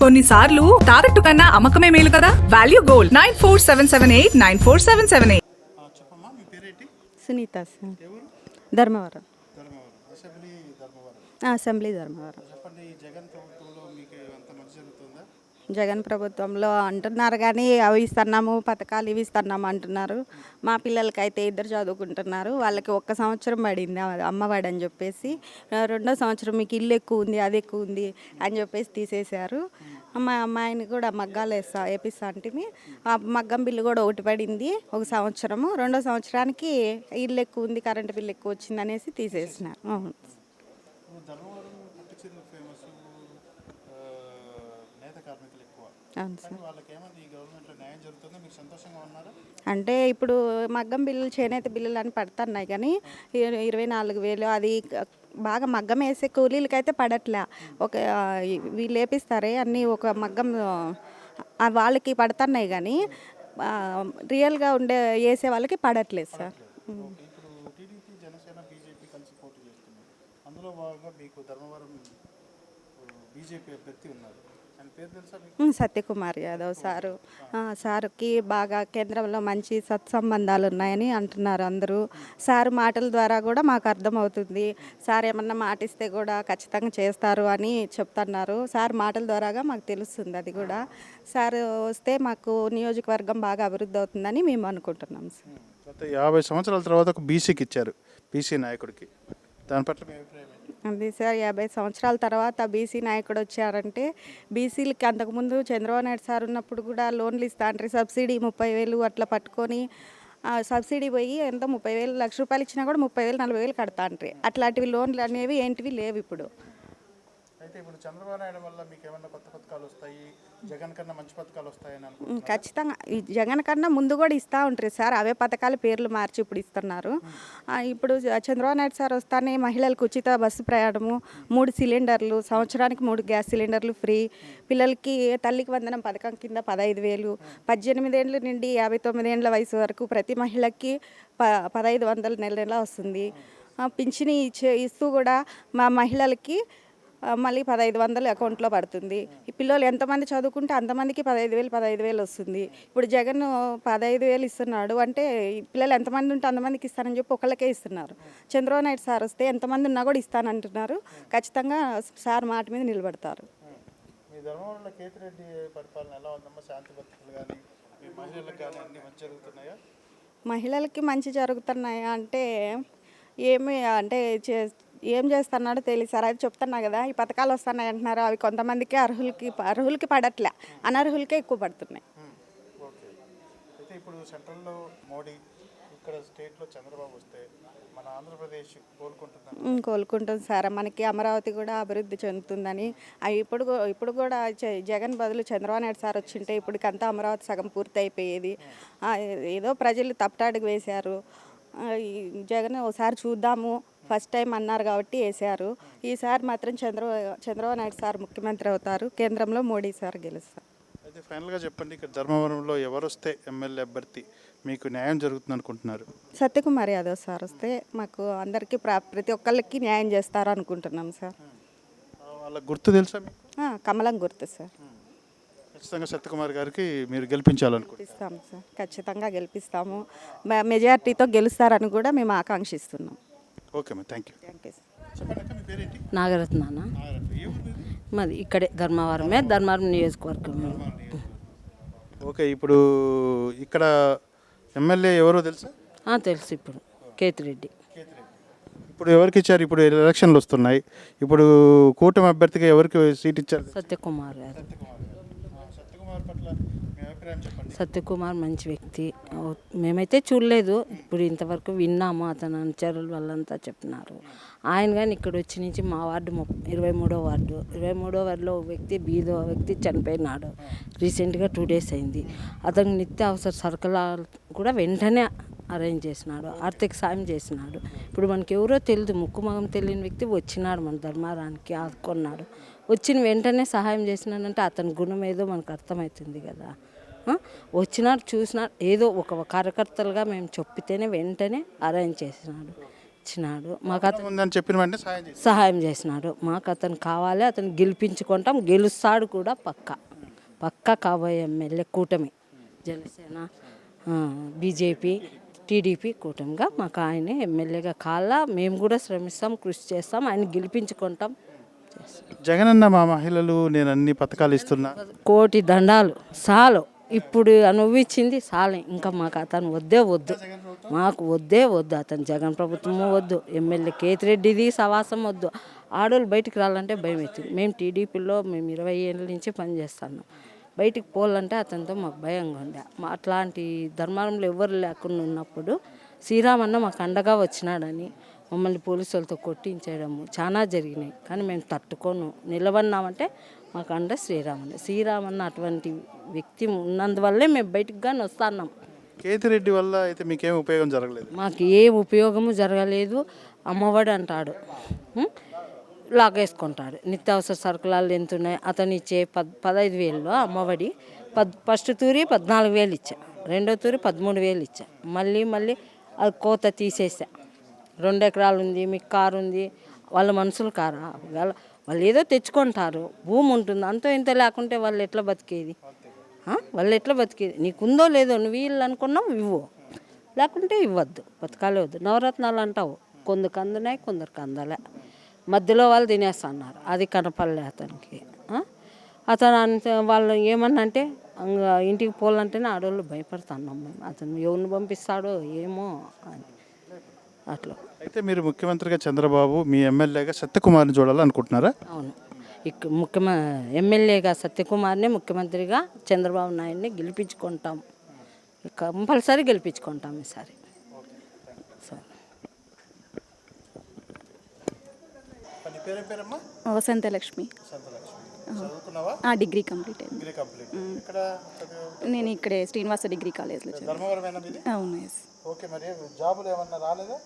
కొన్నిసార్లు తాకట్టు కన్నా అమ్మకమే మేలు కదా? Value gold nine four seven seven eight nine four seven seven eight Sunitha sir. ఎవరు? ధర్మవరం. ధర్మవరం. అసెంబ్లీ ధర్మవరం ఆ, అసెంబ్లీ ధర్మవరం చెప్పండి ఈ జగన్ ప్రభుత్వంలో మీకు అంత మంచి జరుగుతుందా జగన్ ప్రభుత్వంలో అంటున్నారు కానీ అవి ఇస్తున్నాము పథకాలు ఇవి ఇస్తున్నాము అంటున్నారు. మా పిల్లలకైతే ఇద్దరు చదువుకుంటున్నారు. వాళ్ళకి ఒక్క సంవత్సరం పడింది అమ్మవాడు అని చెప్పేసి. రెండో సంవత్సరం మీకు ఇల్లు ఎక్కువ ఉంది అది ఎక్కువ ఉంది అని చెప్పేసి తీసేశారు. మా అమ్మాయిని ఆయన కూడా మగ్గాలు వేస్తా వేపిస్తా అంటే ఆ మగ్గం బిల్లు కూడా ఒకటి పడింది ఒక సంవత్సరము. రెండో సంవత్సరానికి ఇల్లు ఎక్కువ ఉంది కరెంటు బిల్లు ఎక్కువ వచ్చింది అనేసి తీసేసినారు అవును ఇప్పుడు ధర్మవరం పట్టుచీరలు ఫేమస్ నేత కార్మికులు ఎక్కువ అవును సార్ కానీ వాళ్ళకి ఏమైంది ఈ గవర్నమెంట్లో న్యాయం జరుగుతుందా మీరు సంతోషంగా ఉన్నారా అంటే ఇప్పుడు మగ్గం బిల్లులు చేనేత బిల్లులు అని పడుతున్నాయి కానీ ఇర- ఇరవై నాలుగు వేలు అది బాగా మగ్గం వేసే కూలీలకి అయితే పడట్లే. ఒక వీళ్ళు వేపిస్తారే అన్నీ ఒక మగ్గం వాళ్ళకి పడుతున్నాయి కానీ రియల్గా ఉండే వేసే వాళ్ళకి పడట్లేదు సార్. అందులో భాగంగా మీకు ధర్మవరం బీజేపీ అభ్యర్థి ఉన్నారు. సత్యకుమార్ యాదవ్ సారు. సారుకి బాగా కేంద్రంలో మంచి సత్సంబంధాలు ఉన్నాయని అంటున్నారు అందరూ. సారు మాటల ద్వారా కూడా మాకు అర్థమవుతుంది. సార్ ఏమన్నా మాటిస్తే కూడా ఖచ్చితంగా చేస్తారు అని చెప్తున్నారు. సార్ మాటల ద్వారాగా మాకు తెలుస్తుంది అది కూడా. సార్ వస్తే మాకు నియోజకవర్గం బాగా అభివృద్ధి అవుతుందని మేము అనుకుంటున్నాం సార్. యాభై సంవత్సరాల తర్వాత ఒక బీసీకి ఇచ్చారు బీసీ నాయకుడికి. దాని పట్ల మీ అభిప్రాయం అది సార్ యాభై సంవత్సరాల తర్వాత బీసీ నాయకుడు వచ్చారంటే బీసీలకి అంతకుముందు చంద్రబాబు నాయుడు సార్ ఉన్నప్పుడు కూడా లోన్లు ఇస్తా అంటే సబ్సిడీ ముప్పై వేలు అట్లా పట్టుకొని సబ్సిడీ పోయి ఎంత ముప్పై వేలు లక్ష రూపాయలు ఇచ్చినా కూడా ముప్పై వేలు నలభై వేలు కడతా అంటారు అట్లాంటివి లోన్లు అనేవి ఏంటివి లేవు ఇప్పుడు. అయితే ఇప్పుడు చంద్రబాబు నాయుడు వల్ల మీకు ఏమైనా కొత్త పథకాలు వస్తాయి? జగన్ కన్నా మంచి పథకాలు వస్తాయని ఖచ్చితంగా. ఈ జగన్ కన్నా ముందు కూడా ఇస్తూ ఉంటారు సార్. అవే పథకాల పేర్లు మార్చి ఇప్పుడు ఇస్తున్నారు. ఇప్పుడు చంద్రబాబు నాయుడు సార్ వస్తానే మహిళలకు ఉచిత బస్సు ప్రయాణము మూడు సిలిండర్లు సంవత్సరానికి మూడు గ్యాస్ సిలిండర్లు ఫ్రీ. పిల్లలకి తల్లికి వందనం పథకం కింద పదహైదు వేలు. పద్దెనిమిది ఏళ్ళ నుండి యాభై తొమ్మిది ఏళ్ళ వయసు వరకు ప్రతి మహిళకి ప పదహైదు వందలు నెల నెల వస్తుంది. పింఛని ఇచ్చే ఇస్తూ కూడా మా మహిళలకి మళ్ళీ పదహైదు వందలు అకౌంట్లో పడుతుంది. ఈ పిల్లలు ఎంతమంది చదువుకుంటే అంతమందికి పదహైదు వేలు పదహైదు వేలు వస్తుంది. ఇప్పుడు జగన్ పదహైదు వేలు ఇస్తున్నాడు అంటే ఈ పిల్లలు ఎంతమంది ఉంటే అంతమందికి ఇస్తానని చెప్పి ఒకళ్ళకే ఇస్తున్నారు. చంద్రబాబు నాయుడు సార్ వస్తే ఎంతమంది ఉన్నా కూడా ఇస్తానంటున్నారు. ఖచ్చితంగా సార్ మాట మీద నిలబడతారు. మహిళలకు మంచి జరుగుతున్నాయా? మహిళలకి మంచి జరుగుతున్నాయా అంటే ఏమి అంటే చే- ఏం చేస్తున్నాడో తెలియదు సార్. అది చెప్తున్నా కదా ఈ పథకాలు వస్తున్నాయి అంటున్నారు. అవి కొంతమందికి అర్హులకి అర్హులకి పడట్లే. అనర్హులకే ఎక్కువ పడుతున్నాయి. ఇప్పుడు సెంట్రల్లో మోడీ ఇక్కడ స్టేట్లో చంద్రబాబు వస్తే మన ఆంధ్రప్రదేశ్ కోలుకుంటుందని ఉమ్, కోలుకుంటుంది సార్. మనకి అమరావతి కూడా అభివృద్ధి చెందుతుందని. ఇప్పుడు ఇప్పుడు కూడా జగన్ బదులు చంద్రబాబు నాయుడు సార్ వచ్చింటే ఇప్పటికంతా అమరావతి సగం పూర్తి అయిపోయేది ఏదో ప్రజలు తప్పటాడుగు వేశారు. జగన్ ఒకసారి చూద్దాము. ఫస్ట్ టైం అన్నారు కాబట్టి వేశారు ఈసారి మాత్రం చంద్ర చంద్రబాబు నాయుడు సార్ ముఖ్యమంత్రి అవుతారు. కేంద్రంలో మోడీ సార్ గెలుస్తారు. అయితే ఫైనల్గా చెప్పండి ఇక్కడ ధర్మవరంలో ఎవరు వస్తే ఎమ్మెల్యే అభ్యర్థి మీకు న్యాయం జరుగుతుంది అనుకుంటున్నారు? సత్యకుమార్ యాదవ్ సార్ వస్తే మాకు అందరికీ ప్ర- ప్రతి ఒక్కళ్ళకి న్యాయం చేస్తారు అనుకుంటున్నాం సార్. వాళ్ళ గుర్తు తెలుసా కమలం గుర్తు సార్. ఖచ్చితంగా సత్యకుమార్ గారికి మీరు గెలిపించాలనుకుంటున్నారు. గెలిపిస్తాము సార్. ఖచ్చితంగా గెలిపిస్తాము. మెజారిటీతో గెలుస్తారని కూడా మేము ఆకాంక్షిస్తున్నాం. ఓకే మా థ్యాంక్ యూ నాగరత్నాన మీది? ఇక్కడే ధర్మవరమే ధర్మవరం నియోజకవర్గం. ఓకే ఇప్పుడు ఇక్కడ ఎమ్మెల్యే ఎవరో తెలుసా? ఆ, తెలుసు ఇప్పుడు కేతిరెడ్డి. ఇప్పుడు ఎవరికి ఇచ్చారు? ఇప్పుడు ఎలక్షన్లు వస్తున్నాయి. ఇప్పుడు కూటమి అభ్యర్థిగా ఎవరికి సీట్ ఇచ్చారు? సత్యకుమార్ గారు. సత్యకుమార్ పట్ల సత్యకుమార్ మంచి వ్యక్తి. మేమైతే చూడలేదు. ఇప్పుడు ఇంతవరకు విన్నాము అతను అనుచరుల వాళ్ళంతా చెప్పినారు. ఆయన కానీ ఇక్కడ వచ్చి నుంచి మా వార్డు ఇరవై మూడో వార్డు. ఇరవై మూడో వార్డులో ఒక వ్యక్తి బీదో వ్యక్తి చనిపోయినాడు. రీసెంట్గా టూ డేస్ అయింది. అతనికి నిత్య అవసర సరుకులు కూడా వెంటనే అరేంజ్ చేసినాడు. ఆర్థిక సాయం చేసినాడు. ఇప్పుడు మనకి ఎవరో తెలియదు ముక్కు మగం తెలియని వ్యక్తి వచ్చినాడు మన ధర్మారానికి ఆదుకున్నాడు వచ్చిన వెంటనే సహాయం చేసినాడంటే అతని గుణం ఏదో మనకు అర్థమవుతుంది కదా. ఆ? వచ్చినాడు చూసినాడు ఏదో ఒక కార్యకర్తలుగా మేము చెప్పితేనే వెంటనే అరేంజ్ చేసినాడు. వచ్చినాడు మాకు అతను చెప్పిన వెంటనే సహాయం చేసినాడు. మాకు అతను కావాలి అతను గెలిపించుకుంటాం. గెలుస్తాడు కూడా పక్క. పక్క కాబోయే ఎమ్మెల్యే కూటమి. జనసేన బీజేపీ టీడీపీ కూటమిగా మాకు ఆయన ఎమ్మెల్యేగా కావాలా? మేము కూడా శ్రమిస్తాం కృషి చేస్తాం ఆయన గెలిపించుకుంటాం. జగనన్న మా మహిళలు నేను అన్ని పథకాలు ఇస్తున్నా. కోటి దండాలు చాలు ఇప్పుడు అనుభవించింది చాలే. ఇంకా మాకు అతను వద్దే వద్దు. మాకు వద్దే వద్దు. అతను జగన్ ప్రభుత్వము వద్దు. ఎమ్మెల్యే కేతిరెడ్డిది సవాసం వద్దు. ఆడోళ్ళు బయటికి రావాలంటే భయం అవుతుంది మేము టీడీపీలో మేము ఇరవై ఏళ్ళ నుంచి పనిచేస్తాను బయటికి పోవాలంటే అతనితో మాకు భయంగా ఉండే. మా అట్లాంటి ధర్మారంలో ఎవరు లేకుండా ఉన్నప్పుడు శ్రీరామన్న మాకు అండగా వచ్చినాడని మమ్మల్ని పోలీసు వాళ్ళతో కొట్టించేయడము చాలా జరిగినాయి. కానీ మేము తట్టుకోను. నిలబడినామంటే మాకు అండ శ్రీరామన్న శ్రీరామన్న అటువంటి వ్యక్తి ఉన్నందువల్లే మేము బయటికి కానీ వస్తున్నాం. కేతిరెడ్డి వల్ల అయితే మీకేం ఉపయోగం జరగలేదు? మాకు ఏ ఉపయోగము జరగలేదు. అమ్మఒడి అంటాడు? లాగేసుకుంటాడు. నిత్యావసర సరుకులు ఎంత ఉన్నాయి అతను ఇచ్చే పద్ పదహైదు వేలలో అమ్మఒడి పద్ ఫస్ట్ తూరి పద్నాలుగు వేలు ఇచ్చా. రెండో తూరి పదమూడు వేలు ఇచ్చా. మళ్ళీ మళ్ళీ అది కోత తీసేసా. రెండు ఎకరాలు ఉంది మీకు కారు ఉంది వాళ్ళ మనుషులు కారా? వాళ్ళ వాళ్ళు ఏదో తెచ్చుకుంటారు. భూమి ఉంటుంది. అంతో ఇంత లేకుంటే వాళ్ళు ఎట్లా బతికేది? వాళ్ళు ఎట్లా బతికేది? నీకుందో లేదో నువ్వు వీళ్ళు అనుకున్నావు ఇవ్వు. లేకుంటే ఇవ్వద్దు. బతకాలే వద్దు నవరత్నాలు అంటావు. కొందరికి అందునాయి కొందరికి అందలే. మధ్యలో వాళ్ళు తినేస్తున్నారు. అది కనపడలే అతనికి. అతను అంత వాళ్ళు ఏమన్నా అంటే ఇంటికి పోవాలంటేనే ఆడవాళ్ళు భయపడుతున్నాం మేము. అతను ఎవరిని పంపిస్తాడో ఏమో అని. అట్లా. అయితే మీరు ముఖ్యమంత్రిగా చంద్రబాబు మీ ఎమ్మెల్యేగా సత్యకుమార్ని చూడాలనుకుంటున్నారా? అవును. ఇక ముఖ్యమ ఎమ్మెల్యేగా సత్యకుమార్ని ముఖ్యమంత్రిగా చంద్రబాబు నాయుడిని గెలిపించుకుంటాం. కంపల్సరీ గెలిపించుకుంటాం ఈసారి. వసంత లక్ష్మి డిగ్రీ కంప్లీట్ అయింది? నేను ఇక్కడే శ్రీనివాస డిగ్రీ కాలేజ్లో అవును ఎస్ ఓకే మరి జాబులు ఏమన్నా రాలేదా?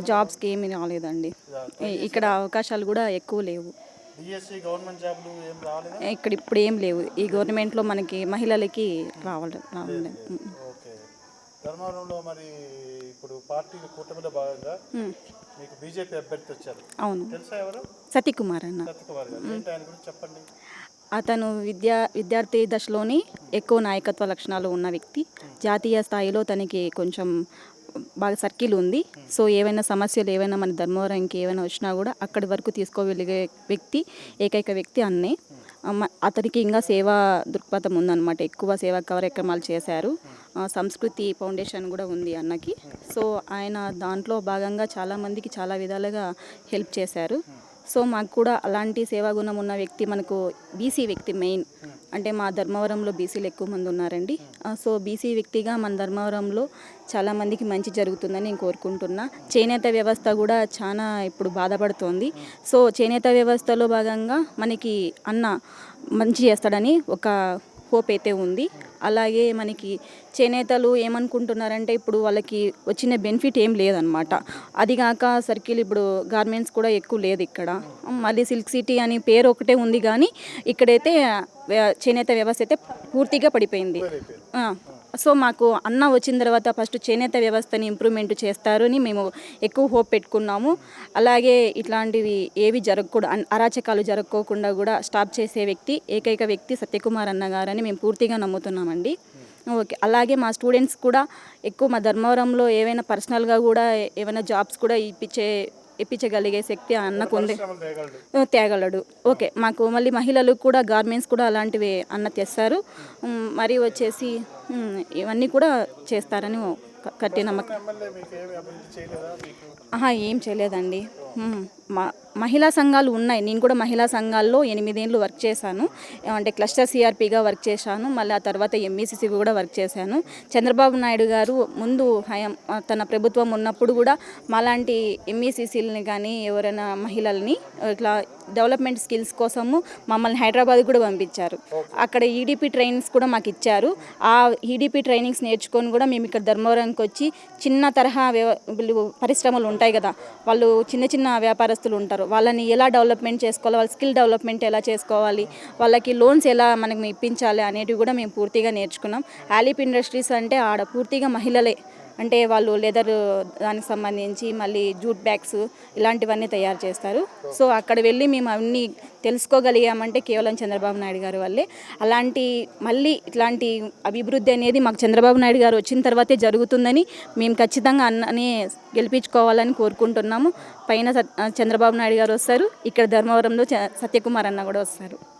జాబ్స్కి ఏమీ రాలేదండి. ఇక్కడ అవకాశాలు కూడా ఎక్కువ లేవు. డిఎస్సి గవర్నమెంట్ జాబులు ఏం రాలేదా? ఇక్కడ ఇప్పుడు ఏం లేవు. ఈ గవర్నమెంట్లో మనకి మహిళలకి రావడం రావడం ఓకే. ధర్మవరంలో మరి ఇప్పుడు పార్టీ కూటమిలో భాగంగా మీకు బీజేపీ అభ్యర్థి వచ్చారు. అవును. తెలుసా ఎవరు? సతీకుమార్ అన్న. గారు. ఏంటి ఆయన గురించి చెప్పండి? అతను విద్యా విద్యార్థి దశలోని ఎక్కువ నాయకత్వ లక్షణాలు ఉన్న వ్యక్తి. జాతీయ స్థాయిలో తనకి కొంచెం బాగా సర్కిల్ ఉంది. సో ఏవైనా సమస్యలు ఏవైనా మన ధర్మవరంకి ఏమైనా వచ్చినా కూడా అక్కడి వరకు తీసుకోగలిగే వ్యక్తి ఏకైక వ్యక్తి అన్నే. అతనికి ఇంకా సేవా దృక్పథం ఉందన్నమాట. ఎక్కువ సేవా కార్యక్రమాలు చేశారు. సంస్కృతి ఫౌండేషన్ కూడా ఉంది అన్నకి. సో ఆయన దాంట్లో భాగంగా చాలామందికి చాలా విధాలుగా హెల్ప్ చేశారు. సో మాకు కూడా అలాంటి సేవా గుణం ఉన్న వ్యక్తి మనకు బీసీ వ్యక్తి మెయిన్ అంటే మా ధర్మవరంలో బీసీలు ఎక్కువ మంది ఉన్నారండి. సో బీసీ వ్యక్తిగా మన ధర్మవరంలో చాలామందికి మంచి జరుగుతుందని నేను కోరుకుంటున్నా. చేనేత వ్యవస్థ కూడా చాలా ఇప్పుడు బాధపడుతోంది. సో చేనేత వ్యవస్థలో భాగంగా మనకి అన్న మంచి చేస్తాడని ఒక హోప్ అయితే ఉంది. అలాగే మనకి చేనేతలు ఏమనుకుంటున్నారంటే ఇప్పుడు వాళ్ళకి వచ్చిన బెనిఫిట్ ఏం లేదనమాట. అది కాక సర్కిల్ ఇప్పుడు గార్మెంట్స్ కూడా ఎక్కువ లేదు ఇక్కడ. మళ్ళీ సిల్క్ సిటీ అని పేరు ఒకటే ఉంది కానీ ఇక్కడైతే చేనేత వ్యవస్థ అయితే పూర్తిగా పడిపోయింది. సో మాకు అన్న వచ్చిన తర్వాత ఫస్ట్ చేనేత వ్యవస్థని ఇంప్రూవ్మెంట్ చేస్తారని మేము ఎక్కువ హోప్ పెట్టుకున్నాము. అలాగే ఇట్లాంటివి ఏవి జరగకూడదు అన్- అరాచకాలు జరగకోకుండా కూడా స్టాప్ చేసే వ్యక్తి ఏకైక వ్యక్తి సత్యకుమార్ అన్న గారని మేము పూర్తిగా నమ్ముతున్నామండి. ఓకే అలాగే మా స్టూడెంట్స్ కూడా ఎక్కువ మా ధర్మవరంలో ఏవైనా పర్సనల్గా కూడా ఏమైనా జాబ్స్ కూడా ఇప్పించే ఇప్పించగలిగే శక్తి ఆ అన్నకు ఉంది తేగలడు. ఓకే మాకు మళ్ళీ మహిళలు కూడా గార్మెంట్స్ కూడా అలాంటివి అన్న తెస్తారు. మరి వచ్చేసి ఇవన్నీ కూడా చేస్తారని క- గట్టి నమ్మకం. ఎమ్మెల్యే మీకు ఏమి అభివృద్ధి చేయలేదా మీకు? ఆహా ఏం చేయలేదండి. మహిళా సంఘాలు ఉన్నాయి. నేను కూడా మహిళా సంఘాల్లో ఎనిమిదేళ్ళు వర్క్ చేశాను. అంటే క్లస్టర్ సిఆర్పిగా వర్క్ చేశాను. మళ్ళీ ఆ తర్వాత ఎంఈసిసి కూడా వర్క్ చేశాను. చంద్రబాబు నాయుడు గారు ముందు హయాం తన ప్రభుత్వం ఉన్నప్పుడు కూడా మాలాంటి ఎంఈసిసిలని కానీ ఎవరైనా మహిళల్ని ఇట్లా డెవలప్మెంట్ స్కిల్స్ కోసము మమ్మల్ని హైదరాబాద్ కూడా పంపించారు. అక్కడ ఈడీపీ ట్రైనింగ్స్ కూడా మాకు ఇచ్చారు. ఆ ఈడీపీ ట్రైనింగ్స్ నేర్చుకొని కూడా మేము ఇక్కడ ధర్మవరంకి వచ్చి చిన్న తరహా పరిశ్రమలు ఉంటాయి కదా వాళ్ళు చిన్న చిన్న వ్యాపారస్తులు ఉంటారు. వాళ్ళని ఎలా డెవలప్మెంట్ చేసుకోవాలి వాళ్ళ స్కిల్ డెవలప్మెంట్ ఎలా చేసుకోవాలి వాళ్ళకి లోన్స్ ఎలా మనకి ఇప్పించాలి అనేటివి కూడా మేము పూర్తిగా నేర్చుకున్నాం. ఆలిప్ ఇండస్ట్రీస్ అంటే ఆడ పూర్తిగా మహిళలే. అంటే వాళ్ళు లెదర్ దానికి సంబంధించి మళ్ళీ జూట్ బ్యాగ్స్ ఇలాంటివన్నీ తయారు చేస్తారు. సో అక్కడ వెళ్ళి మేము అవన్నీ తెలుసుకోగలిగామంటే కేవలం చంద్రబాబు నాయుడు గారు వల్లే. అలాంటి మళ్ళీ ఇట్లాంటి అభివృద్ధి అనేది మాకు చంద్రబాబు నాయుడు గారు వచ్చిన తర్వాతే జరుగుతుందని మేము ఖచ్చితంగా అన్నని గెలిపించుకోవాలని కోరుకుంటున్నాము. పైన సత్- చంద్రబాబు నాయుడు గారు వస్తారు. ఇక్కడ ధర్మవరంలో చ- సత్యకుమార్ అన్న కూడా వస్తారు.